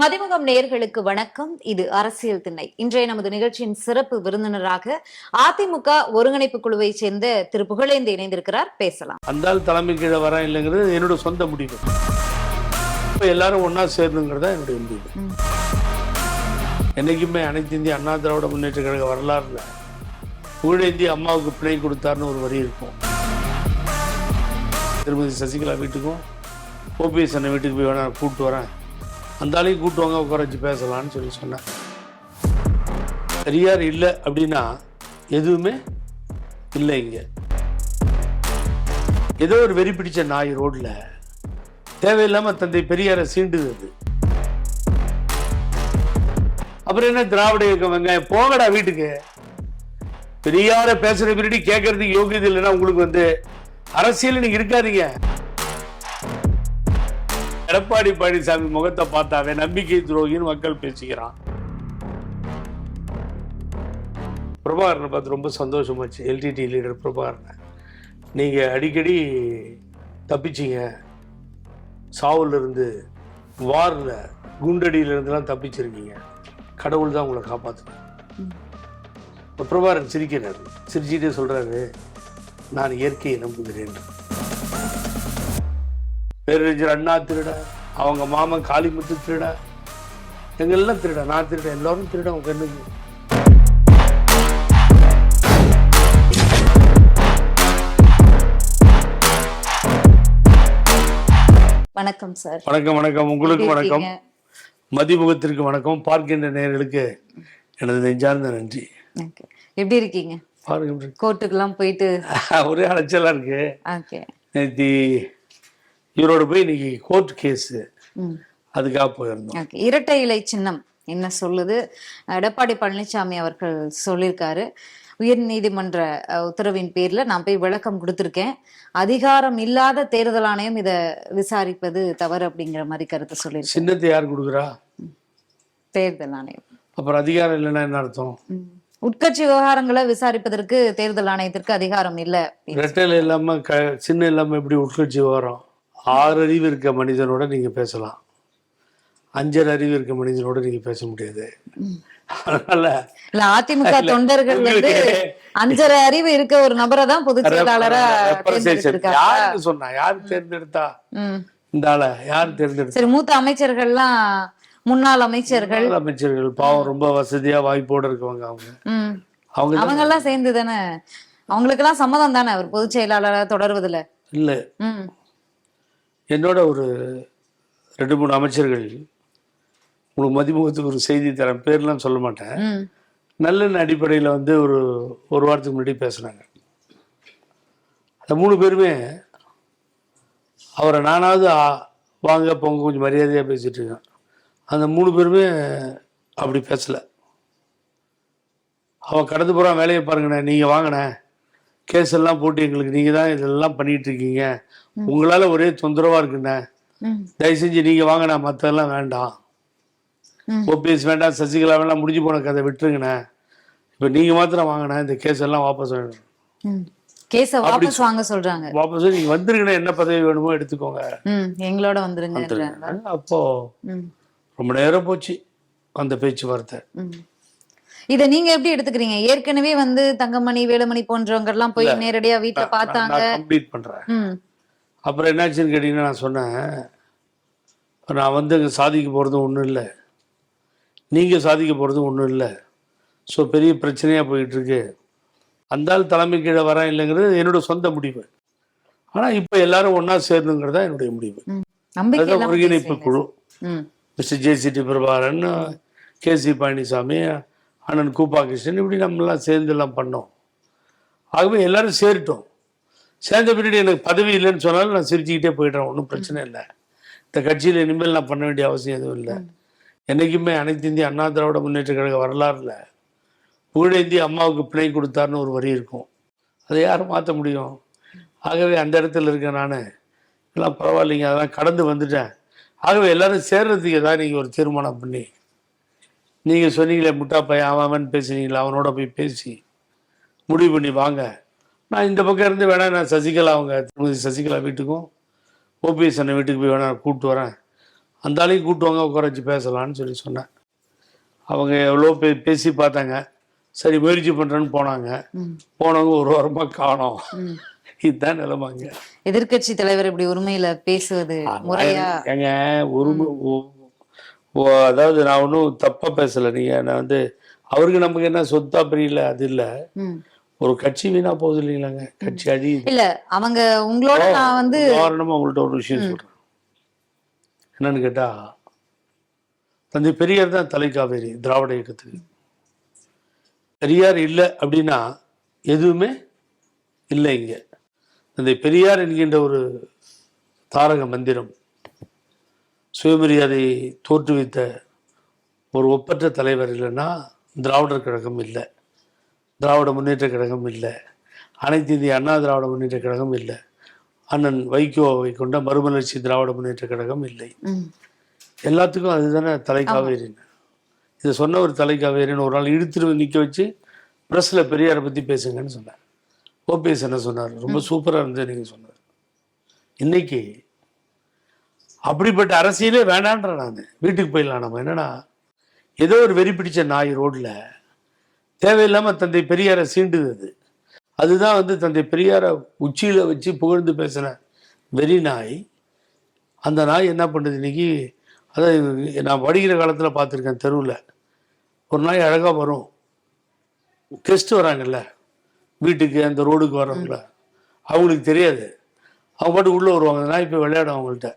மதிமுகம் நேயர்களுக்கு வணக்கம். இது அரசியல் திண்ணை. இன்றைய நமது நிகழ்ச்சியின் சிறப்பு விருந்தினராக அதிமுக ஒருங்கிணைப்பு குழுவை சேர்ந்த திரு புகழேந்து இணைந்திருக்கிறார். பேசலாம். அந்த தலைமை கீழே வரேன் இல்லைங்கிறது என்னோட சொந்த முடிவு. எல்லாரும் ஒன்றா சேரணுங்கிறது தான் என்னுடைய முடிவு. என்னைக்குமே அனைத்து இந்திய அண்ணா திராவிட முன்னேற்ற கழக வரலாறுல புகழேந்தி அம்மாவுக்கு பிணை கொடுத்தாருன்னு ஒரு வரி இருக்கும். திருமதி சசிகலா வீட்டுக்கும் ஓபிஎஸ் அண்ணன் வீட்டுக்கு போய் வேணா கூப்பிட்டு வரேன். அந்த ஆளையும் கூப்பிட்டு வாங்க உட்கார வச்சு பேசலாம்னு சொல்லி சொன்னேன். பெரியார் இல்லை அப்படின்னா எதுவுமே இல்லை இங்கே. ஏதோ ஒரு வெறி பிடிச்ச நாய் ரோட்ல தேவையில்லாம தந்தை பெரியாரை சீண்டுது. அப்புறம் என்ன திராவிட இயக்கம் வெங்காயம் போங்கடா வீட்டுக்கு. பெரியார பேசுற பின்னாடி கேட்கறதுக்கு யோகியது இல்லைன்னா உங்களுக்கு வந்து அரசியல் நீங்க இருக்காதீங்க. எடப்பாடி பழனிசாமி முகத்தை பார்த்தாவே நம்பிக்கை துரோகின்னு மக்கள் பேசிக்கிறான். பிரபாகரனை பார்த்து ரொம்ப சந்தோஷமாச்சு. எல்டிடி லீடர் பிரபாகரனை. நீங்கள் அடிக்கடி தப்பிச்சிங்க. சாவுலேருந்து வாரில் குண்டடியிலேருந்துலாம் தப்பிச்சிருக்கீங்க. கடவுள் தான் உங்களை காப்பாற்றணும் பிரபாகரன் சிரிக்கிறார். சிரிச்சிட்டே சொல்கிறாரு நான் இயற்கையை நம்புகிறேன். பேரறிஞர் அண்ணா திருட அவங்க மாமன் காளிமுத்து திருட எங்கெல்லாம் திருட? நான் திருட எல்லாரும் திருட உங்க கண்ணுக்கு வணக்கம் சார் வணக்கம் வணக்கம். உங்களுக்கு வணக்கம்? மதிமுகத்திற்கு வணக்கம். பார்க்கின்ற நேயர்களுக்கு எனது நெஞ்சார்ந்த நன்றி. எப்படி இருக்கீங்க? கோர்ட்டுக்கெல்லாம் போயிட்டு ஒரே அலைச்சலா இருக்கு. நேத்தி இவரோட போய் இன்னைக்கு கோர்ட் கேஸ் அதுக்காக போயிருந்தோம். இரட்டை இலை சின்னம் என்ன சொல்லுது? எடப்பாடி பழனிசாமி அவர்கள் சொல்லியிருக்காரு. உயர் நீதிமன்ற உத்தரவின் பேர்ல நான் போய் விளக்கம் கொடுத்திருக்கேன். அதிகாரம் இல்லாத தேர்தல் ஆணையம் இத விசாரிப்பது தவறு அப்படிங்கிற மாதிரி கருத்து சொல்லியிருக்கு சின்னத்தை யார் கொடுக்குறா? தேர்தல் ஆணையம். அப்புறம் அதிகாரம் இல்லைன்னா என்ன அர்த்தம். உட்கட்சி விவகாரங்களை விசாரிப்பதற்கு தேர்தல் ஆணையத்திற்கு அதிகாரம் இல்ல. ரெட்டையில இல்லாம சின்ன இல்லாம எப்படி உட்கட்சி வரும் ஆறு அறிவு இருக்க மனிதனோட நீங்க பேசலாம். அஞ்சரை அறிவு இருக்க மனிதனோட நீங்க பேச முடியாது. அதனால அதிமுக தொண்டர்கள் வந்து அஞ்சரை அறிவு இருக்க ஒரு நபரை தான் பொதுச் செயலாளரா யாருக்கு சொன்னா யாரு தேர்ந்தெடுத்தா. இந்த ஆளை யார் தேர்ந்தெடுத்தா? சரி மூத்த அமைச்சர்கள்லாம் முன்னாள் அமைச்சர்கள். அமைச்சர்கள் பாவம் ரொம்ப வசதியா வாய்ப்போட இருக்கவங்க அவங்க. அவங்க அவங்க எல்லாம் சேர்ந்து தானே அவங்களுக்கு எல்லாம் சம்மதம் தானே அவர் பொதுச் செயலாளரா தொடர்வதுல? இல்ல. என்னோட ஒரு ரெண்டு மூணு அமைச்சர்கள் உங்களுக்கு மதிமுகத்துக்கு ஒரு செய்தி தரேன். பேர்லாம் சொல்ல மாட்டேன். நல்லெண்ண அடிப்படையில் வந்து ஒரு ஒரு வாரத்துக்கு முன்னாடி பேசுனாங்க. அந்த மூணு பேருமே அவரை நானாவது வாங்க போங்க கொஞ்சம் மரியாதையாக பேசிட்டு இருக்கேன் அந்த மூணு பேருமே அப்படி பேசலை. அவன் கடந்து போகிறான் வேலையை பாருங்கண்ணே நீங்கள் வாங்கண்ணே. கேஸ் எல்லாம் போட்டு எங்களுக்கு நீங்கள் தான் இதெல்லாம் பண்ணிட்டு இருக்கீங்க. உங்களால் ஒரே தொந்தரவாக இருக்குண்ணே. தயவு செஞ்சு நீங்கள் வாங்கண்ணா மற்றதெல்லாம் வேண்டாம். ம். ஓபிஎஸ் வேண்டாம் சசிகலா வேண்டாம் முடிஞ்சு போன கதை விட்டுருங்கண்ணே. இப்போ நீங்கள் மாத்திரம் வாங்கண்ணே இந்த கேஸ் எல்லாம் வாபஸ் வேணும் கேஸ வாபஸ் வாங்க சொல்றாங்க. வாபஸ் நீங்கள் வந்துருங்கண்ணே என்ன பதவி வேணுமோ எடுத்துக்கோங்க. எங்களோட வந்துருங்க அப்போ ரொம்ப நேரம் போச்சு அந்த பேச்சுவார்த்தை. இத நீங்க எப்படி எடுத்துக்கிறீங்க? ஏற்கனவே வந்து தங்கமணி வேலுமணி போன்றவங்க எல்லாம் போய் நேரடியா வீட்டுல பார்த்தாங்க. நான் கம்ப்ளீட் பண்ணுறேன் ம். அப்புறம் என்னாச்சுன்னு கேட்டிங்கன்னா நான் சொன்னேன் நான் வந்து இங்கே சாதிக்க போகிறதும் ஒன்றும் இல்லை. நீங்கள் சாதிக்க போகிறதும் ஒன்றும் இல்லை. ஸோ பெரிய பிரச்சனையாக போயிட்டுருக்கு. அந்த ஆள் தலைமை கீழே வரேன் இல்லைங்கிறது என்னோட சொந்த முடிவு. ஆனால் இப்போ எல்லாரும் ஒன்றா சேரணுங்கிறது தான் என்னுடைய முடிவு. அதுதான் ஒருங்கிணைப்பு. குழு. Mister JCD Prabhakaran K C Palaniswami அண்ணன் கூப்பா கிருஷ்ணன் இப்படி நம்மலாம் சேர்ந்து எல்லாம் பண்ணோம். ஆகவே எல்லாரும் சேரட்டும். சேர்ந்த பின்னாடி எனக்கு பதவி இல்லைன்னு சொன்னாலும் நான் சிரிச்சுக்கிட்டே போயிடுறேன். ஒன்றும் பிரச்சனை இல்லை. இந்த கட்சியில் இனிமேல் நான் பண்ண வேண்டிய அவசியம் எதுவும் இல்லை. என்றைக்குமே அனைத்து இந்திய அண்ணா திராவிட முன்னேற்ற கழக வரலாறுல புகழேந்தி அம்மாவுக்கு பிணை கொடுத்தாருன்னு ஒரு வரி இருக்கும். அதை யாரும் மாற்ற முடியும்? ஆகவே அந்த இடத்துல இருக்கேன் நான். எல்லாம் பரவாயில்லைங்க அதெல்லாம் கடந்து வந்துட்டேன். ஆகவே எல்லாரும் சேர்றதுக்கு ஏதாவது நீங்கள் ஒரு தீர்மானம் பண்ணி. நீங்கள் சொன்னீங்களே முட்டா பையன் அவன் அவன் பேசுனீங்களே அவனோட போய் பேசி முடிவு பண்ணி வாங்க. நான் இந்த பக்கம் இருந்து வேணா நான் சசிகலா அவங்க திருமதி சசிகலா வீட்டுக்கும் ஓபிஎஸ் அண்ணன் வீட்டுக்கு போய் வேணா கூப்பிட்டு வரேன். அந்த ஆளையும் கூட்டுவாங்க உட்கார வச்சு பேசலாம்னு சொல்லி சொன்னேன். அவங்க எவ்வளோ பே பேசி பார்த்தாங்க. சரி முயற்சி பண்ணுறேன்னு போனாங்க. போனவங்க ஒரு வாரமாக காணோம். இதுதான் நிலைமைங்க எதிர்க்கட்சி தலைவர் இப்படி உரிமையில பேசுவது முறையா? ஏங்க உரிமை அதாவது நான் ஒன்றும் தப்பா பேசலை. நீங்க நான் வந்து அவருக்கு நமக்கு என்ன சொத்தா பிரியல அது இல்லை. ஒரு கட்சி வீணா போகுது இல்லைங்களாங்க? கட்சி அழியுது. இல்ல அவங்க உங்களோட நான் வந்து உதாரணமா உங்கள்ட்ட ஒரு விஷயம் சொல்றேன். என்னன்னு கேட்டா தந்தை பெரியார் தான் தலைக்காவேரி திராவிட இயக்கத்துக்கு. பெரியார் இல்லை அப்படின்னா எதுவுமே இல்லை இங்க. தந்தை பெரியார் என்கின்ற ஒரு தாரக மந்திரம் சுயமரியாதை தோற்றுவித்த ஒரு ஒப்பற்ற தலைவர் இல்லைன்னா திராவிடர் கழகம் இல்லை. திராவிட முன்னேற்ற கழகம் இல்லை. அனைத்து இந்திய அண்ணா திராவிட முன்னேற்ற கழகம் இல்லை. அண்ணன் வைகோவை கொண்ட மறுமலர்ச்சி திராவிட முன்னேற்ற கழகம் இல்லை. எல்லாத்துக்கும் அதுதானே தலைக்காவேரின்னு இதை சொன்ன ஒரு தலைக்காவேரின்னு ஒரு நாள் இழுத்துட்டு நிற்க வச்சு ப்ரெஸ்ஸில் பெரியாரை பற்றி பேசுங்கன்னு சொன்னார். ஓபிஎஸ் என்ன சொன்னார்? ரொம்ப சூப்பராக இருந்தது நீங்கள் சொன்னார் இன்னைக்கு அப்படிப்பட்ட அரசியலே வேண்டான்ற நான். வீட்டுக்கு போயிடலாம் நம்ம. என்னன்னா ஏதோ ஒரு வெறி பிடிச்ச நாய் ரோட்ல தேவையில்லாம தந்தை பெரியாரை சீண்டுது அது. அதுதான் வந்து தந்தை பெரியாரை உச்சியில வச்சு புகழ்ந்து பேசின வெறி நாய். அந்த நாய் என்ன பண்ணுது இன்னைக்கு? அதாவது நான் வடிகிற காலத்துல பார்த்துருக்கேன் தெருவில். ஒரு நாய் அழகா வரும். கெஸ்ட் வராங்கல்ல. வீட்டுக்கு அந்த ரோடுக்கு வர்றவங்கள. அவங்களுக்கு தெரியாது. அவங்க பாட்டு உள்ளே வருவாங்க. அந்த நாய் போய் விளையாடும் அவங்கள்ட்ட.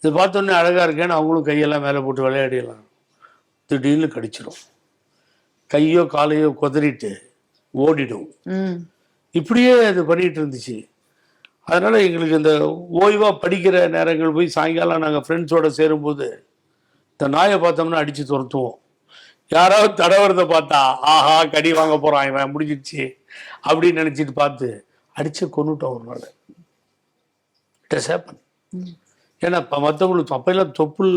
இதை பார்த்தோன்னே அழகாக இருக்கேன்னு அவங்களும் கையெல்லாம் மேலே போட்டு விளையாடிடலாம். திடீர்னு கடிச்சிடும் கையோ காலையோ குதறிட்டு ஓடிடும். இப்படியே அது பண்ணிட்டு இருந்துச்சு அதனால எங்களுக்கு இந்த ஓய்வா படிக்கிற நேரங்கள் போய் சாயங்காலம் நாங்கள் ஃப்ரெண்ட்ஸோட சேரும்போது இந்த நாயை பார்த்தோம்னா அடிச்சு துரத்துவோம். யாராவது தடவரதை பார்த்தா ஆஹா கடி வாங்க போறான் இவன் முடிஞ்சிடுச்சு அப்படின்னு நினைச்சிட்டு பார்த்து அடிச்சு கொண்டுட்டோம் ஒரு நாள். இட் ஹேப்பன் ஏன்னா இப்போ மற்றவங்களுக்கு அப்பெல்லாம் தொப்புள்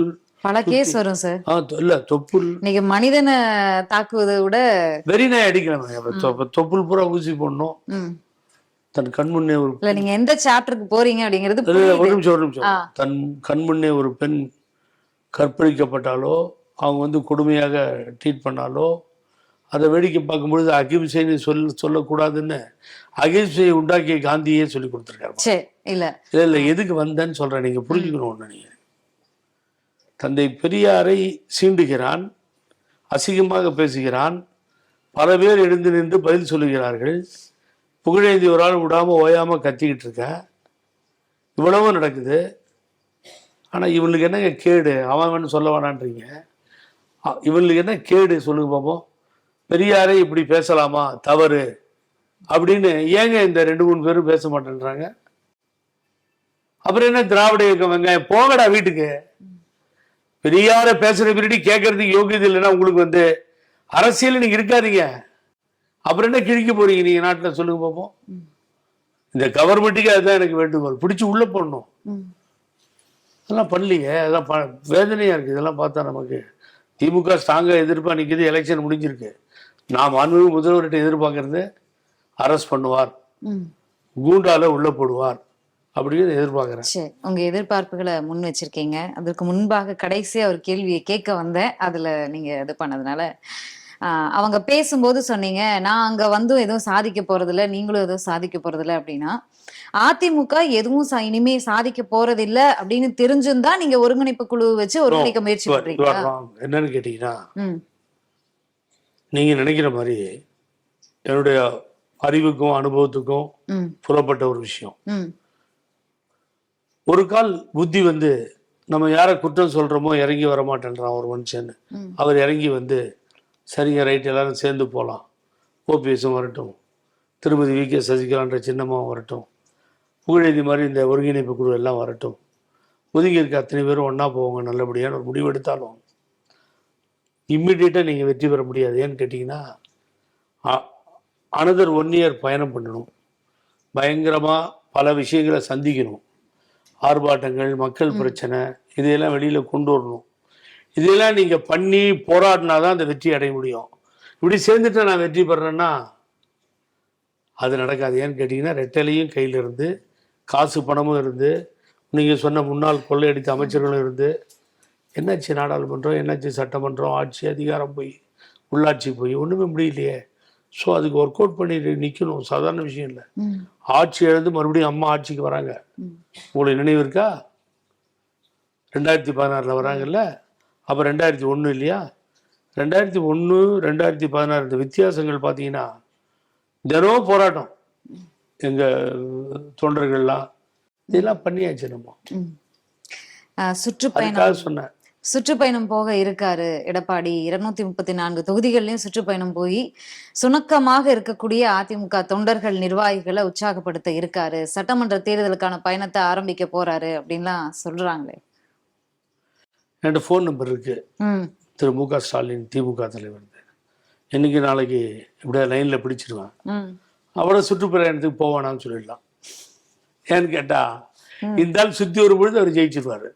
பல கேஸ் வரும் சார் இல்ல தொப்புள். இன்னைக்கு மனிதனை தாக்குவதை விட வெறி நாய் அடிக்கலாம் தொப்புள் பூரா ஊசி போடணும். தன் கண்முன்னே ஒரு இல்ல நீங்க எந்த சாப்டருக்கு போறீங்க அப்படிங்கிறது. ஒரு நிமிஷம் ஒரு நிமிஷம். தன் கண்முன்னே ஒரு பெண் கற்பழிக்கப்பட்டாலோ அவங்க வந்து கொடுமையாக ட்ரீட் பண்ணாலோ அதை வேடிக்கை பார்க்கும்பொழுது அகிம்சைன்னு சொல் சொல்லக்கூடாதுன்னு அகிம்சையை உண்டாக்கிய காந்தியே சொல்லி கொடுத்துருக்காரு. இல்ல. இல்லை இல்லை எதுக்கு வந்தேன்னு சொல்றேன். நீங்க புரிஞ்சுக்கணும் ஒண்ணு நீங்க. தந்தை பெரியாரை சீண்டுகிறான் அசிங்கமாக பேசுகிறான் பல பேர் எழுந்து நின்று பதில் சொல்லுகிறார்கள். புகழேந்தி ஒரு ஆள் விடாமல் ஓயாமல் கத்திக்கிட்டு இருக்க. இவ்வளவு நடக்குது. ஆனால் இவளுக்கு என்னங்க கேடு? அவன் வேணும் சொல்ல வேணான்றீங்க. இவளுக்கு என்ன கேடு? சொல்லுங்க பாப்போம். பெரியாரை இப்படி பேசலாமா? தவறு. அப்படின்னு ஏங்க இந்த ரெண்டு மூணு பேரும் பேச மாட்டேன்றாங்க? அப்புறம் என்ன திராவிட இயக்கம் வெங்காயம் போங்கடா வீட்டுக்கு. பெரியார பேசுற பின்னாடி கேட்கறதுக்கு யோகியது இல்லைன்னா உங்களுக்கு வந்து அரசியல் நீங்க இருக்காதீங்க. அப்புறம் என்ன கிழிக்க போறீங்க நீங்க நாட்டுல? சொல்லுங்க பார்ப்போம் இந்த கவர்மெண்ட்டுக்கு அதுதான் எனக்கு வேண்டுகோள். பிடிச்சு உள்ள போடணும். அதெல்லாம் பண்ணலையே. அதெல்லாம் வேதனையா இருக்கு. இதெல்லாம் பார்த்தா நமக்கு திமுக ஸ்ட்ராங்கா எதிர்ப்பா நிக்குது. எலெக்ஷன் முடிஞ்சிருக்கு. நான் மாண்புமிகு முதல்வர்கிட்ட எதிர்பார்க்கறது அரெஸ்ட் பண்ணுவார். கூண்டால உள்ள போடுவார். அப்படின்னு எதிர்பார்க்கிறேன். சரி உங்க எதிர்பார்ப்புகளை முன் வச்சிருக்கீங்க. அதற்கு முன்பாக கடைசியா ஒரு கேள்வியை கேட்க வந்தேன். அதுல நீங்க இது பண்ணதுனால அவங்க பேசும்போது சொன்னீங்க நான் அங்க வந்தும் எதுவும் சாதிக்க போறதில்ல நீங்களும் எதுவும் சாதிக்க போறதில்ல அப்படின்னா அதிமுக எதுவும் இனிமே சாதிக்க போறதில்ல அப்படின்னு தெரிஞ்சும் தான் நீங்க ஒருங்கிணைப்பு குழு வச்சு ஒருங்கிணைக்க முயற்சி wrong. என்னன்னு கேட்டீங்கன்னா நீங்க நினைக்கிற மாதிரி என்னுடைய அறிவுக்கும் அனுபவத்துக்கும் புறப்பட்ட ஒரு விஷயம். ஒரு கால் புத்தி வந்து நம்ம யாரை குற்றம் சொல்றோமோ இறங்கி வர மாட்டேன்றான் ஒரு மனுஷன். அவர் இறங்கி வந்து சரிங்க ரைட் எல்லாரும் சேர்ந்து போகலாம் ஓபிஎஸும் வரட்டும். திருமதி வி கே சசிகலான்ற சின்னம்மாவும் வரட்டும். புகழேந்தி மாதிரி இந்த ஒருங்கிணைப்பு குழு எல்லாம் வரட்டும். ஒதுங்கி இருக்க அத்தனை பேரும் ஒன்றா போவாங்க நல்லபடியான ஒரு முடிவு எடுத்தாலும். இம்மிடியேட்டாக நீங்கள் வெற்றி பெற முடியாது. ஏன்னு கேட்டிங்கன்னா அனதர் ஒன் இயர் பயணம் பண்ணணும். பயங்கரமாக பல விஷயங்களை சந்திக்கணும். ஆர்ப்பாட்டங்கள் மக்கள் பிரச்சனை இதையெல்லாம் வெளியில் கொண்டு வரணும். இதெல்லாம் நீங்கள் பண்ணி போராடினா தான் அந்த வெற்றி அடைய முடியும். இப்படி சேர்ந்துட்டு நான் வெற்றி பெறேன்னா அது நடக்காது. ஏன்னு கேட்டிங்கன்னா ரெட்டலையும் கையில் இருந்து காசு பணமும் இருந்து நீங்கள் சொன்ன முன்னாள் கொள்ளையடித்த அமைச்சர்களும் இருந்து என்னாச்சு நாடாளுமன்றம் என்னாச்சு சட்டமன்றம் ஆட்சி அதிகாரம் போய் உள்ளாட்சி போய் ஒன்றுமே முடியலையே. ஸோ அதுக்கு ஒர்க் அவுட் பண்ணி நிற்கணும் சாதாரண விஷயம் இல்லை. ஆட்சி இழந்து மறுபடியும் அம்மா ஆட்சிக்கு வராங்க. உங்களுக்கு நினைவு இருக்கா? ரெண்டாயிரத்தி பதினாறில் வராங்கல்ல? அப்போ ரெண்டாயிரத்தி ஒன்று இல்லையா? ரெண்டாயிரத்தி ஒன்று ரெண்டாயிரத்தி பதினாறு இந்த வித்தியாசங்கள் பார்த்தீங்கன்னா தினம் போராட்டம். எங்கள் தொண்டர்கள்லாம் இதெல்லாம் பண்ணியாச்சு நம்ம. சுற்றுப்பயணம். சொன்னேன். சுற்றுப்பயணம் போக இருக்காரு எடப்பாடி. இருநூத்தி முப்பத்தி நான்கு தொகுதிகள்லயும் சுற்றுப்பயணம் போய் சுணக்கமாக இருக்கக்கூடிய அதிமுக தொண்டர்கள் நிர்வாகிகளை உற்சாகப்படுத்த இருக்காரு. சட்டமன்ற தேர்தலுக்கான பயணத்தை ஆரம்பிக்க போறாரு அப்படின்லாம் சொல்றாங்களே. என்கிட்ட ஃபோன் நம்பர் இருக்கு. திரு மு க ஸ்டாலின் திமுக தலைவர். என்னைக்கு நாளைக்கு இப்படியே லைனில் பிடிச்சிருவேன். ம். அவரை சுற்றுப்பிரயாணத்துக்கு போவானான்னு சொல்லிடலாம். ஏன்னு கேட்டா இந்த ஆள் சுத்தி வரும் பொழுது அவர் ஜெயிச்சிருவாரு.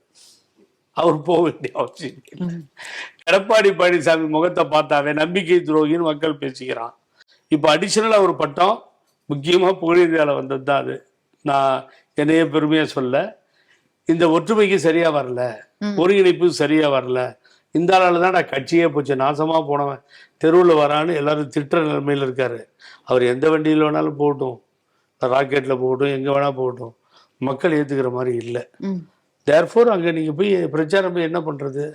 அவர் போக வேண்டிய அவசியம் இல்லை. எடப்பாடி பழனிசாமி முகத்தை பார்த்தாவே நம்பிக்கை துரோகின்னு மக்கள் பேசிக்கிறான். இப்போ அடிஷனலாக ஒரு பட்டம் முக்கியமாக புகழேந்தியாவில் வந்தது தான் அது. நான் என்னைய பெருமையாக சொல்ல இந்த ஒற்றுமைக்கு சரியா வரல ஒருங்கிணைப்பு சரியா வரல இந்த ஆளால தான் நான் கட்சியே போச்சு நாசமா போனவன் தெருவில் வரான்னு எல்லாரும் திட்டுற நிலைமையில் இருக்காரு. அவர் எந்த வண்டியில் வேணாலும் போகட்டும் ராக்கெட்ல போகட்டும் எங்க வேணா போகட்டும் மக்கள் ஏத்துக்கிற மாதிரி இல்லை. தேர்ஃபோர் அங்கே நீங்கள் போய் பிரச்சாரம் போய் என்ன பண்ணுறது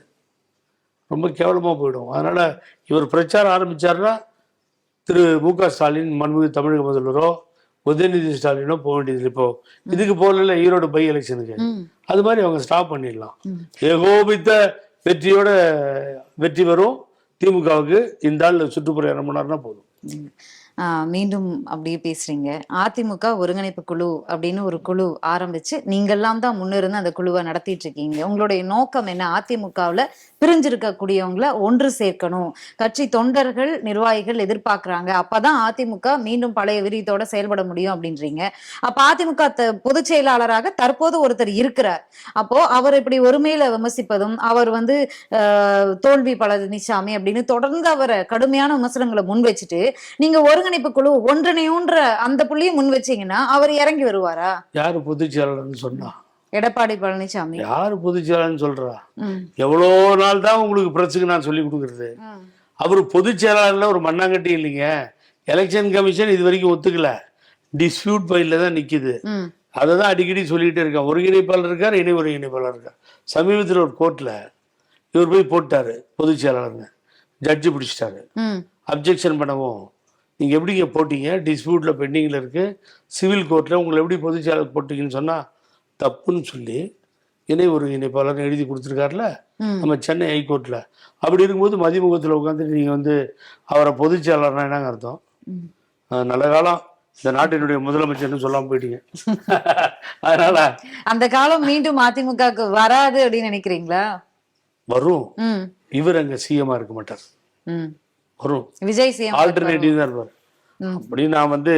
ரொம்ப கேவலமாக போயிடும். அதனால் இவர் பிரச்சாரம் ஆரம்பிச்சாருன்னா திரு மு க ஸ்டாலின் மன்மிகு தமிழக முதல்வரோ உதயநிதி ஸ்டாலினோ போக வேண்டியது இப்போ இதுக்கு போகல ஈரோடு பை எலெக்ஷனுக்கு. அது மாதிரி அவங்க ஸ்டாப் பண்ணிடலாம். ஏகோபித்த வெற்றியோட வெற்றி வரும். திமுகவுக்கு இந்த ஆள் சுற்றுப்புறம் பண்ணாருன்னா போதும். மீண்டும் அப்படியே பேசுறீங்க. அதிமுக ஒருங்கிணைப்பு குழு அப்படின்னு ஒரு குழு ஆரம்பிச்சு நீங்கெல்லாம் தான் முன்னிருந்து அந்த குழுவை நடத்திட்டு இருக்கீங்க. உங்களுடைய நோக்கம் என்ன? அதிமுகவுல பிரிஞ்சிருக்கக்கூடியவங்கள ஒன்று சேர்க்கணும். கட்சி தொண்டர்கள் நிர்வாகிகள் எதிர்பார்க்கிறாங்க. அப்பதான் அதிமுக மீண்டும் பழைய விரியத்தோட செயல்பட முடியும் அப்படின்றீங்க. அப்ப அதிமுக பொதுச் செயலாளராக தற்போது ஒருத்தர் இருக்கிறார். அப்போ அவர் இப்படி ஒருமையில விமர்சிப்பதும் அவர் வந்து ஆஹ், தோல்வி பழனிசாமி அப்படின்னு தொடர்ந்து அவரை கடுமையான விமர்சனங்களை முன் வச்சுட்டு நீங்க ஒருங்கிணைப்பு குழு ஒன்றிணையுன்ற அந்த புள்ளியை முன் வச்சீங்கன்னா அவர் இறங்கி வருவாரா? யாரு பொதுச் செயலாளர் சொன்னா? எடப்பாடி பழனிசாமி. யாரு பொதுச் செயலாளர்னு சொல்றா. எவ்வளோ நாள் தான் உங்களுக்கு பிரச்சனை நான் சொல்லி கொடுக்குறது. அவர் பொதுச் செயலாளர்ல ஒரு மண்ணாங்கட்டி இல்லைங்க. எலெக்ஷன் கமிஷன் இது வரைக்கும் ஒத்துக்கல. டிஸ்பியூட் ஃபைலில் தான் நிக்குது. அதை தான் அடிக்கடி சொல்லிட்டு இருக்கேன். ஒருங்கிணைப்பாளர் இருக்கார் இணை ஒருங்கிணைப்பாளர் இருக்கார். சமீபத்தில் ஒரு கோர்ட்டில் இவர் போய் போட்டாரு பொதுச் செயலாளர்னு ஜட்ஜு பிடிச்சிட்டாரு. அப்ஜெக்ஷன் பண்ணவும். நீங்கள் எப்படிங்க போட்டீங்க? டிஸ்பியூட்டில் பெண்டிங்கில் இருக்குது சிவில் கோர்ட்டில் உங்களை எப்படி பொதுச் செயலாளர் போட்டீங்கன்னு சொன்னால் தப்புன்னு சொல்லி இணை ஒருங்கிணைப்பாளர் எழுதி கொடுத்துருக்காருல. நம்ம சென்னை ஹைகோர்ட்டில் அப்படி இருக்கும்போது மதிமுகத்தில் உட்காந்துட்டு நீங்கள் வந்து அவரை பொதுச் செயலாளர்னா என்னங்க அர்த்தம்? நல்ல காலம். இந்த நாட்டினுடைய முதலமைச்சர்னு சொல்லாமல் போயிட்டீங்க. அதனால அந்த காலம் மீண்டும் அதிமுகவுக்கு வராது அப்படின்னு நினைக்கிறீங்களா? வரும். இவர் அங்கே சிஎம்மாக இருக்க மாட்டார். வரும். விஜய் சிஎம் ஆல்டர்னேட்டிவ் தான் இருப்பார். அப்படி நான் வந்து.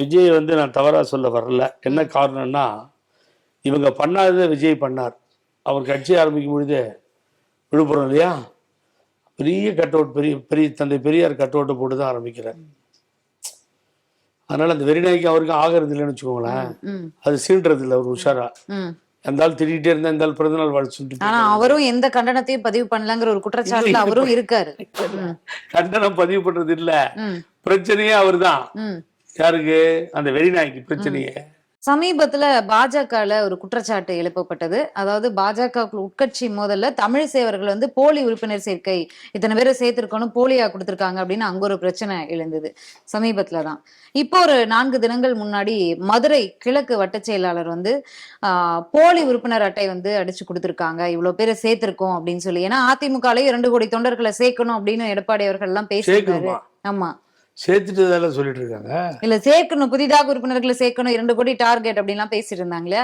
விஜய் வந்து நான் தவறா சொல்ல வரல. என்ன காரணம்னா இவங்க பண்ணாததை விஜய் பண்ணார். அவர் கட்சி ஆரம்பிக்கும் பொழுது விழுப்புரம் இல்லையா? பெரிய கட் அவுட் பெரிய பெரிய தந்தை பெரியார் கட் அவுட்டை போட்டு தான் ஆரம்பிக்கிறார். அதனால அந்த வெறிநாய்க்கு அவருக்கு ஆகிறது இல்லைன்னு வச்சுக்கோங்களேன். அது சீன்றது இல்லை அவர் உஷாரா. ம். அந்த ஆள் திட்டிகிட்டே இருந்தா இந்த ஆள் பிறந்தநாள் வாழ்த்து ஆனா அவரும் எந்த கண்டனத்தையும் பதிவு பண்ணலங்கிற ஒரு குற்றச்சாட்டுல அவரும் இருக்காரு. கண்டனம் பதிவு பண்றது இல்ல. பிரச்சனையே அவர்தான். யாருக்கு? அந்த வெறிநாய்க்கு பிரச்சனையே. சமீபத்துல பாஜகல ஒரு குற்றச்சாட்டு எழுப்பப்பட்டது. அதாவது பாஜக உட்கட்சி மோதல்ல தமிழ் சேவர்கள் வந்து போலி உறுப்பினர் சேர்க்கை இத்தனை பேரை சேர்த்திருக்கணும் போலியா கொடுத்திருக்காங்க அப்படின்னு அங்க ஒரு பிரச்சனை எழுந்தது. சமீபத்துல தான். இப்போ ஒரு நான்கு தினங்கள் முன்னாடி மதுரை கிழக்கு வட்டச் செயலாளர் வந்து ஆஹ், போலி உறுப்பினர் அட்டை வந்து அடிச்சு கொடுத்திருக்காங்க. இவ்வளவு பேரை சேர்த்திருக்கோம் அப்படின்னு சொல்லி. ஏன்னா அதிமுகலயும் இரண்டு கோடி தொண்டர்களை சேர்க்கணும் அப்படின்னு எடப்பாடி அவர்கள் எல்லாம் பேசியிருக்காரு. ஆமா. சேர்த்துட்டு இதெல்லாம் சொல்லிட்டு இருக்காங்க இல்ல சேர்க்கணும். புதிதாக உறுப்பினர்களை சேர்க்கணும். இரண்டு கோடி டார்கெட் அப்படின்லாம் பேசிட்டு இருந்தாங்களே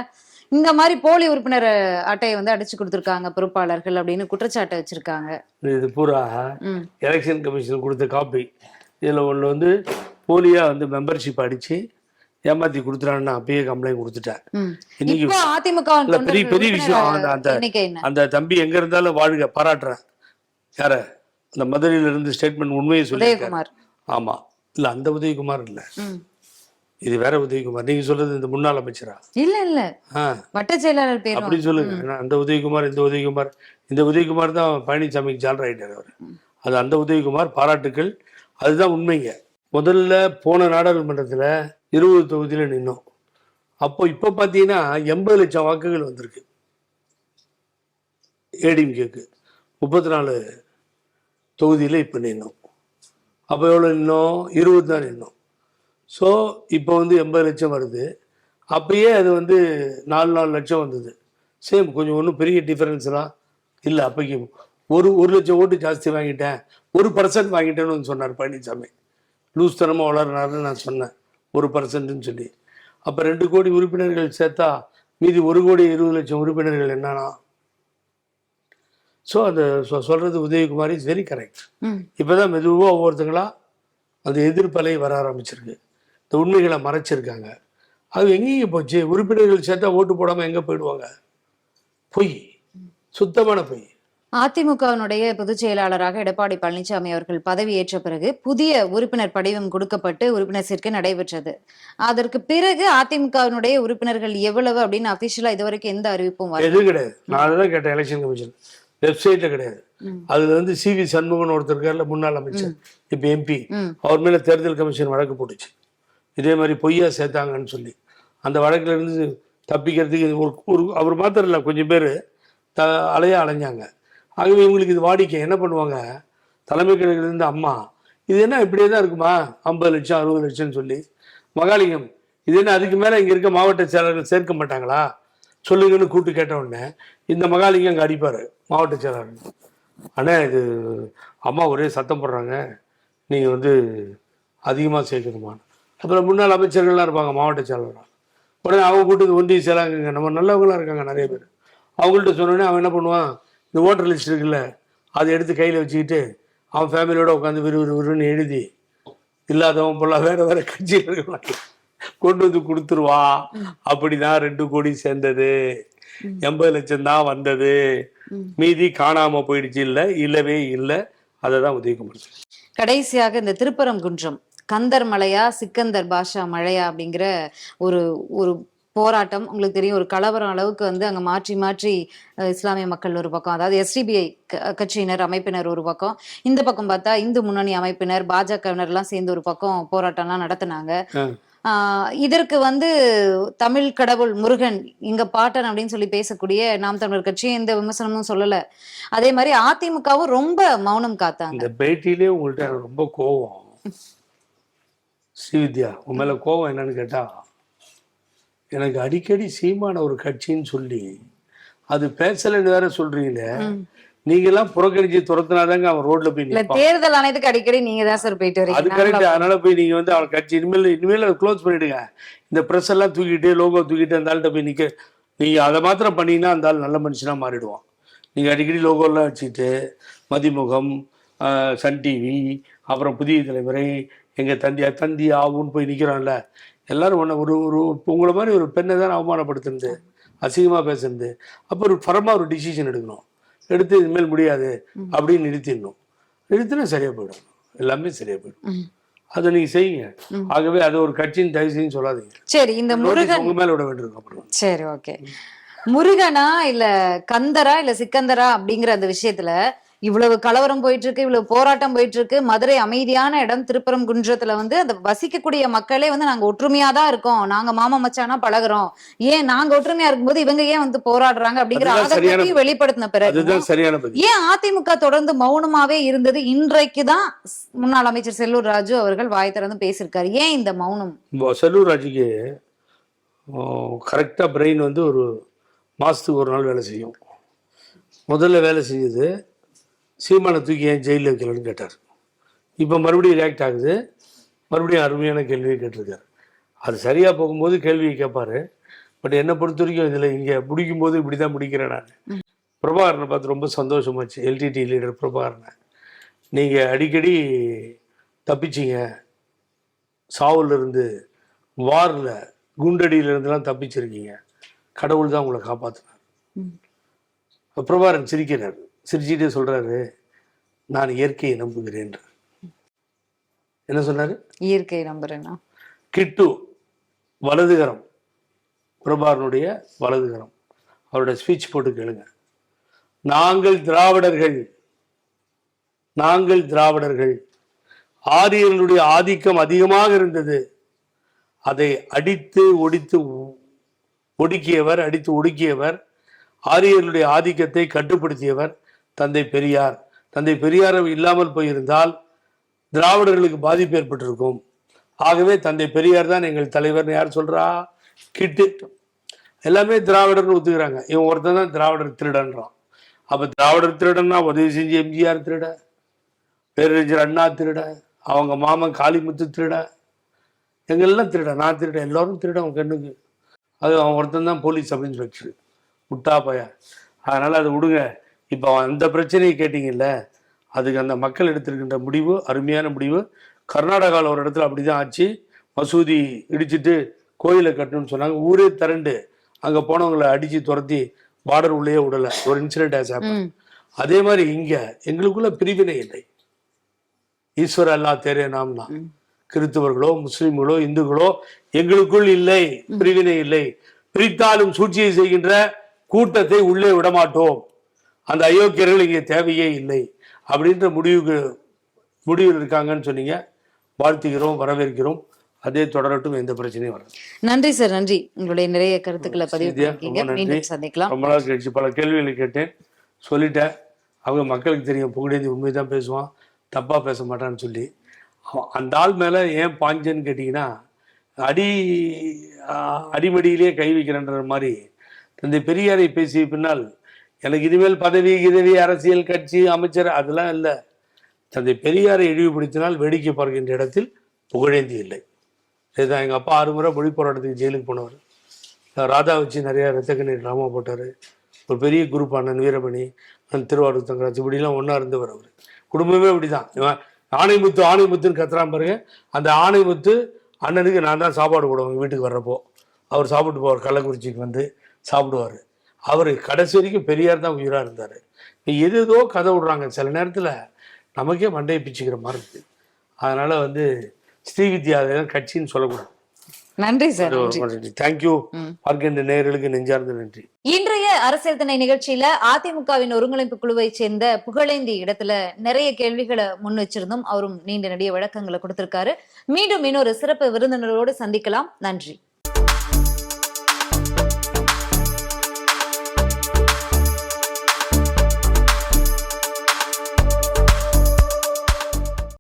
இந்த மாதிரி போலி உறுப்பினர் அட்டையை வந்து அடிச்சு கொடுத்திருக்காங்க பொறுப்பாளர்கள் அப்படின்னு குற்றச்சாட்டை வச்சிருக்காங்க. இது பூரா எலெக்ஷன் கமிஷன் கொடுத்த காப்பி இதில் ஒன்று வந்து போலியாக வந்து மெம்பர்ஷிப் அடித்து ஏமாற்றி கொடுத்துட்டான்னு நான் அப்பயே கம்ப்ளைண்ட் கொடுத்துட்டேன். இன்னைக்கு அதிமுக பெரிய பெரிய விஷயம். அந்த அந்த தம்பி எங்க இருந்தாலும் வாழ்க பாராட்டுறேன். யார? அந்த மதுரையில இருந்து ஸ்டேட்மெண்ட் உண்மையை சொல்லி ஆமா. இல்ல அந்த உதயகுமார் இல்ல. இது வேற உதயகுமார். நீங்க சொல்றது இந்த முன்னாள் அமைச்சரா? இல்ல இல்ல. வட்ட செயலாளர் பேரும் அப்படி சொல்லுங்க. அந்த உதயகுமார் இந்த உதயகுமார். இந்த உதயகுமார் தான் பழனிசாமிக்கு ஜாலர் ஆயிட்டார் அவர். அது அந்த உதயகுமார் பாராட்டுக்கள். அதுதான் உண்மைங்க. முதல்ல போன நாடாளுமன்றத்தில் இருபது தொகுதியில நின்னோம். அப்போ இப்போ பார்த்தீங்கன்னா எண்பது லட்சம் வாக்குகள் வந்திருக்கு. ஏடிஎம்கேக்கு. முப்பத்தி நாலு தொகுதியில் இப்போ நின்னோம். அப்போ எவ்வளோ இன்னும் இருபது தான் இன்னும் ஸோ இப்போ வந்து எண்பது லட்சம் வருது. அப்பயே அது வந்து நாலு நாலு லட்சம் வந்தது. சேம் கொஞ்சம் ஒன்றும் பெரிய டிஃப்ரென்ஸ்லாம் இல்லை அப்போக்கி ஒரு ஒரு லட்சம் ஓட்டு ஜாஸ்தி வாங்கிட்டேன். ஒரு பர்சன்ட் வாங்கிட்டேன்னு வந்து சொன்னார் பழனிசாமி லூஸ் தனமாக வளர்னாருன்னு நான் சொன்னேன். ஒரு பர்சன்ட்னு சொல்லி. அப்போ ரெண்டு கோடி உறுப்பினர்கள் சேர்த்தா மீதி ஒரு கோடி இருபது லட்சம் உறுப்பினர்கள் என்னன்னா ஸோ அந்த சொல்றது உதயகுமார் இஸ் வெரி கரெக்ட். இப்போதான் மெதுவாக ஒவ்வொருத்தங்களா அந்த எதிர்ப்பலை வர ஆரம்பிச்சிருக்கு. இந்த உண்மைகளை மறைச்சிருக்காங்க. அது எங்கேங்க போச்சு. உறுப்பினர்கள் சேர்த்தா ஓட்டு போடாமல் எங்கே போயிடுவாங்க? பொய். சுத்தமான பொய். அதிமுகவினுடைய பொதுச் செயலாளராக எடப்பாடி பழனிசாமி அவர்கள் பதவியேற்ற பிறகு புதிய உறுப்பினர் படிவம் கொடுக்கப்பட்டு உறுப்பினர் சேர்க்கை நடைபெற்றது. அதற்கு பிறகு அதிமுகவினுடைய உறுப்பினர்கள் எவ்வளவு அப்படின்னு அபிஷியலா இதுவரைக்கும் எந்த அறிவிப்பும் எதுவும் கிடையாது. நான் அதுதான் கேட்டேன் எலெக்ஷன் கமிஷன் வெப்சைட்டில் கிடையாது. அதுல வந்து சி வி சண்முகன் ஒருத்தர் இருக்கார்ல முன்னாள் அமைச்சர். இப்போ எம்பி. அவர் மேல தேர்தல் கமிஷன் வழக்கு போட்டுச்சு. இதே மாதிரி பொய்யா சேர்த்தாங்கன்னு சொல்லி. அந்த வழக்குல இருந்து தப்பிக்கிறதுக்கு ஒரு ஒரு அவர் மாத்திரம் இல்லை கொஞ்சம் பேர் த அலைய அலைஞ்சாங்க. ஆகவே இவங்களுக்கு இது வாடிக்கை. என்ன பண்ணுவாங்க? தலைமை கழகத்துல இருந்து அம்மா இது என்ன இப்படியே தான் இருக்குமா? ஐம்பது லட்சம் அறுபது லட்சம்னு சொல்லி. மகாலிங்கம் இது என்ன அதுக்கு மேலே இங்கே இருக்க மாவட்ட செயலாளர்கள் சேர்க்க மாட்டாங்களா? சொல்லுங்கன்னு கூப்பிட்டு கேட்ட உடனே இந்த மகாலிங்கம் அங்கே அடிப்பார் மாவட்ட செயலாளர். ஆனால் இது அம்மா ஒரே சத்தம் போடுறாங்க. நீங்கள் வந்து அதிகமாக சேர்க்கணுமா? அப்புறம் முன்னாள் அமைச்சர்கள்லாம் இருப்பாங்க மாவட்ட செயலாளராக உடனே அவங்க கூட்டு ஒன்றிய செயலாங்க நம்ம நல்லவங்களாம் இருக்காங்க நிறைய பேர். அவங்கள்ட்ட சொன்னோடனே அவன் என்ன பண்ணுவான்? இந்த ஓட்டர் லிஸ்ட் இருக்குல்ல அதை எடுத்து கையில் வச்சுக்கிட்டு அவன் ஃபேமிலியோட உட்காந்து விரு விரு விருன்னு எழுதி இல்லாதவன் போல வேறு வேறு கட்சியில் இருக்கலாம் கொண்டு வந்து கொடுத்துருவா. அப்படிதான் ரெண்டு கோடி சேர்ந்தது. எண்பது லட்சம் தான் வந்தது. மீதி காணாம போயிடுச்சு. இல்ல இல்லவே இல்லை. அதை தான் உதயகுமார். கடைசியாக இந்த திருப்பரங்குன்றம் கந்தர் மலையா சிக்கந்தர் பாஷா மழையா அப்படிங்கிற ஒரு ஒரு போராட்டம். உங்களுக்கு தெரியும் ஒரு கலவரம் அளவுக்கு வந்து அங்க மாற்றி மாற்றி இஸ்லாமிய மக்கள் ஒரு பக்கம் அதாவது எஸ்டிபிஐ கட்சியினர் அமைப்பினர் ஒரு பக்கம். இந்த பக்கம் பார்த்தா இந்து முன்னணி அமைப்பினர் பாஜகவினர் எல்லாம் சேர்ந்து ஒரு பக்கம் போராட்டம்லாம் நடத்தினாங்க. ஆ. ஆஹ் இதற்கு வந்து தமிழ் கடவுள் முருகன் இங்க பாட்டன் அப்படின்னு சொல்லி பேசக்கூடிய நாம் தமிழர் கட்சி எந்த விமர்சனமும் சொல்லல. அதே மாதிரி அதிமுகவும் ரொம்ப மௌனம் காத்தாங்க. இந்த பேட்டியிலே உங்கள்கிட்ட எனக்கு ரொம்ப கோவம். ஸ்ரீவித்யா உன் மேல கோவம் என்னன்னு கேட்டா எனக்கு அடிக்கடி சீமான ஒரு கட்சின்னு சொல்லி அது பேசலைன்னு வேற சொல்றீங்களே. நீங்க எல்லாம் புறக்கணிச்சு துரத்துனாதாங்க அவன் ரோட்ல போய் இல்ல தேர்தல் ஆணையத்துக்கு அடிக்கடி நீங்க தான் சார் போயிட்டு அது வரீங்க கரெக்ட் அதனால போய் நீங்க வந்து அவன் கட்சி இனிமேல் இனிமேல் அதை க்ளோஸ் பண்ணிடுங்க. இந்த ப்ரெஸ் எல்லாம் தூக்கிட்டு லோகோ தூக்கிட்டு அந்த ஆள்கிட்ட போய் நிக்க. நீங்க அதை மாத்திரம் பண்ணீங்கன்னா அந்த ஆள் நல்ல மனுஷனா மாறிடுவான். நீங்க அடிக்கடி லோகோலாம் வச்சுட்டு மதிமுகம் சன் டிவி அப்புறம் புதிய தலைமுறை எங்க தந்தி தந்தி ஆவுன்னு போய் நிக்கிறோம்ல எல்லாரும் ஒன்று ஒரு ஒரு உங்களை மாதிரி ஒரு பெண்ணை தான் அவமானப்படுத்துனது அசிங்கமா பேசுறது அப்போ ஒரு பரமா ஒரு டிசிஷன் எடுக்கணும். எடுத்து இனிமேல் முடியாது அப்படின்னு நிறுத்திடணும். நிறுத்தினா சரியா போயிடும். எல்லாமே சரியா போயிடும். அதை நீங்க செய்யுங்க. ஆகவே அது ஒரு கட்சியின் தயவு செய்யும் சொல்லாதீங்க. சரி இந்த முருகன் உங்க மேல விட வேண்டியிருக்கும் அப்புறம். சரி ஓகே. முருகனா இல்ல கந்தரா இல்ல சிக்கந்தரா அப்படிங்கிற அந்த விஷயத்துல இவ்வளவு கலவரம் போயிட்டு இருக்கு இவ்வளவு போராட்டம் போயிட்டு இருக்கு மதுரை அமைதியான இடம் திருப்பரங்குன்றத்துல வந்து அந்த வசிக்கக்கூடிய மக்களே வந்து நாங்க ஒற்றுமையா தான் இருக்கோம். நாங்க மாமா மச்சானா பழகுறோம். ஏன் நாங்க ஒற்றுமையா இருக்கும்போது இவங்க ஏன் வந்து போராடுறாங்க அப்படிங்கிற ஆதங்கத்தையும் வெளிப்படுத்தின பிறகு ஏன் அதிமுக தொடர்ந்து மௌனமாவே இருந்தது? இன்றைக்கு தான் முன்னாள் அமைச்சர் செல்லூர் ராஜு அவர்கள் வாய் திறந்து பேசியிருக்காரு. ஏன் இந்த மௌனம்? செல்லூர் ராஜுக்கு கரெக்டாக பிரெயின் வந்து ஒரு மாதத்துக்கு ஒரு நாள் வேலை செய்யும். முதல்ல வேலை செஞ்சது சீமானை தூக்கி ஏன் ஜெயிலில் வைக்கலன்னு கேட்டார். இப்போ மறுபடியும் ரியாக்ட் ஆகுது. மறுபடியும் அருமையான கேள்வியை கேட்டிருக்காரு. அது சரியாக போகும்போது கேள்வியை கேட்பாரு. பட் என்னை பொறுத்த வரைக்கும் இதில் இங்கே முடிக்கும்போது இப்படி தான் முடிக்கிறேன் நான். பிரபாகரனை பார்த்து ரொம்ப சந்தோஷமாச்சு. எல்டிடி லீடர் பிரபாகரனை. நீங்கள் அடிக்கடி தப்பிச்சிங்க. சாவுல இருந்து வாரில் குண்டடியில இருந்தெல்லாம் தப்பிச்சிருக்கீங்க. கடவுள் தான் உங்களை காப்பாற்றினார் ம். பிரபாரன் சிரிக்கிறார். சிரிச்சுட்டே சொல்றாரு நான் இயற்கையை நம்புகிறேன். என்ன சொன்னாரு? இயற்கை நம்புறேன்னா? கிட்டு வலதுகரம். பிரபாரனுடைய வலதுகரம். அவருடைய ஸ்பீச் போட்டு கேளுங்க. நாங்கள் திராவிடர்கள் நாங்கள் திராவிடர்கள். ஆரியர்களுடைய ஆதிக்கம் அதிகமாக இருந்தது. அதை அடித்து ஒடித்து ஒடுக்கியவர் அடித்து ஒடுக்கியவர் ஆரியர்களுடைய ஆதிக்கத்தை கட்டுப்படுத்தியவர் தந்தை பெரியார். தந்தை பெரியார் இல்லாமல் போயிருந்தால் திராவிடர்களுக்கு பாதிப்பு ஏற்பட்டிருக்கும். ஆகவே தந்தை பெரியார் தான் எங்கள் தலைவர்னு யார் சொல்றா? கிட்டு. எல்லாமே திராவிடர்னு ஒத்துக்கிறாங்க. இவன் ஒருத்தன் தான் திராவிடர் திருடன்றான். அப்ப திராவிடர் திருடன்னா உதவி செஞ்சு எம்ஜிஆர் திருட பேரறிஞர் அண்ணா திருட அவங்க மாமன் காளிமுத்து திருட எங்கெல்லாம் திருட? நான் திருட. எல்லாரும் திருட அவன் கண்ணுக்கு. அது அவன் ஒருத்தன் தான் போலீஸ் சப் இன்ஸ்பெக்டர். முட்டா பையன் அதனால அதை விடுங்க. இப்போ அந்த பிரச்சனையை கேட்டிங்கல்ல அதுக்கு அந்த மக்கள் எடுத்திருக்கின்ற முடிவு அருமையான முடிவு. கர்நாடகாவில் ஒரு இடத்துல அப்படிதான் ஆச்சு. மசூதி இடிச்சிட்டு கோயிலை கட்டணும்னு சொன்னாங்க. ஊரே திரண்டு. அங்கே போனவங்களை அடித்து துரத்தி பார்டர் உள்ளேயே விடல. ஒரு இன்சிடென்ட் ஆஸ் ம். அதே மாதிரி இங்க எங்களுக்குள்ள பிரிவினை இல்லை. ஈஸ்வர அல்லா தேரே நாம்னா. கிறிஸ்தவர்களோ முஸ்லிம்களோ இந்துக்களோ எங்களுக்குள் இல்லை. பிரிவினை இல்லை. பிரித்தாலும் சூழ்ச்சியை செய்கின்ற கூட்டத்தை உள்ளே விடமாட்டோம். அந்த அயோக்கியர்கள் இங்கே தேவையே இல்லை அப்படின்ற முடிவுக்கு முடிவில் இருக்காங்கன்னு சொன்னீங்க. வாழ்த்துகிறோம் வரவேற்கிறோம். அதே தொடரட்டும் எந்த பிரச்சனையும் வராது. நன்றி சார் நன்றி. உங்களுடைய நிறைய கருத்துக்களை பதிவு சந்திக்கலாம். ரொம்ப நாள் கழிச்சு பல கேள்விகளை கேட்டேன். சொல்லிட்டேன். அவங்க மக்களுக்கு தெரியும். புகழேந்தி உண்மை தான் பேசுவான். தப்பாக பேச மாட்டான்னு சொல்லி. அந்த ஆள் மேலே ஏன் பாஞ்சேன்னு கேட்டிங்கன்னா அடி அடிமடியிலே கை வைக்கிறன்ற மாதிரி தந்தை பெரியாரை பேசிய பின்னால் எனக்கு இனிமேல் பதவி கிதவி அரசியல் கட்சி அமைச்சர் அதெல்லாம் இல்லை. தந்தை பெரியாரை இழிவுபடுத்தினால் வேடிக்கை பார்க்கின்ற இடத்தில் புகழேந்தி இல்லை. இதுதான் எங்கள் அப்பா ஆறு முறை மொழி போராட்டத்துக்கு ஜெயிலுக்கு போனவர். ராதா வச்சு நிறைய ரத்தக்கண்ணி ட்ராமா போட்டார். ஒரு பெரிய குரூப் அண்ணன் வீரமணி அண்ணன் திருவாரூர் தங்கராஜ் இப்படிலாம் ஒன்றா இருந்தவர் அவர். குடும்பமே அப்படிதான். இவன் ஆணைமுத்து ஆணைமுத்துன்னு கத்துறான் பாருங்க. அந்த ஆணைமுத்து அண்ணனுக்கு நான் தான் சாப்பாடு போடுவேன் வீட்டுக்கு வர்றப்போ. அவர் சாப்பிட்டு போவார் கள்ளக்குறிச்சிக்கு வந்து சாப்பிடுவார். அவர் கடைசி வரைக்கும் பெரியார் தான் உயிராக இருந்தார். நீ எது ஏதோ கதை விடுறாங்க. சில நேரத்தில் நமக்கே மண்டையை பிச்சுக்கிற மாதிரி இருக்குது அதனால் வந்து ஸ்ரீவித்யா அதெல்லாம் கட்சின்னு சொல்லக்கூடாது. நன்றி சார் தேங்க்யூ பார்க்கின்ற நேயர்களுக்கு நெஞ்சார்ந்த நன்றி. இன்றைய அரசியல் திணை நிகழ்ச்சியில அதிமுகவின் ஒருங்கிணைப்பு குழுவை சேர்ந்த புகழேந்தி இடத்துல நிறைய கேள்விகளை முன் வச்சிருந்தோம் அவரும் நீண்ட நெடிய விளக்கங்களை கொடுத்திருக்காரு. மீண்டும் இன்னொரு சிறப்பு விருந்தினரோடு சந்திக்கலாம். நன்றி.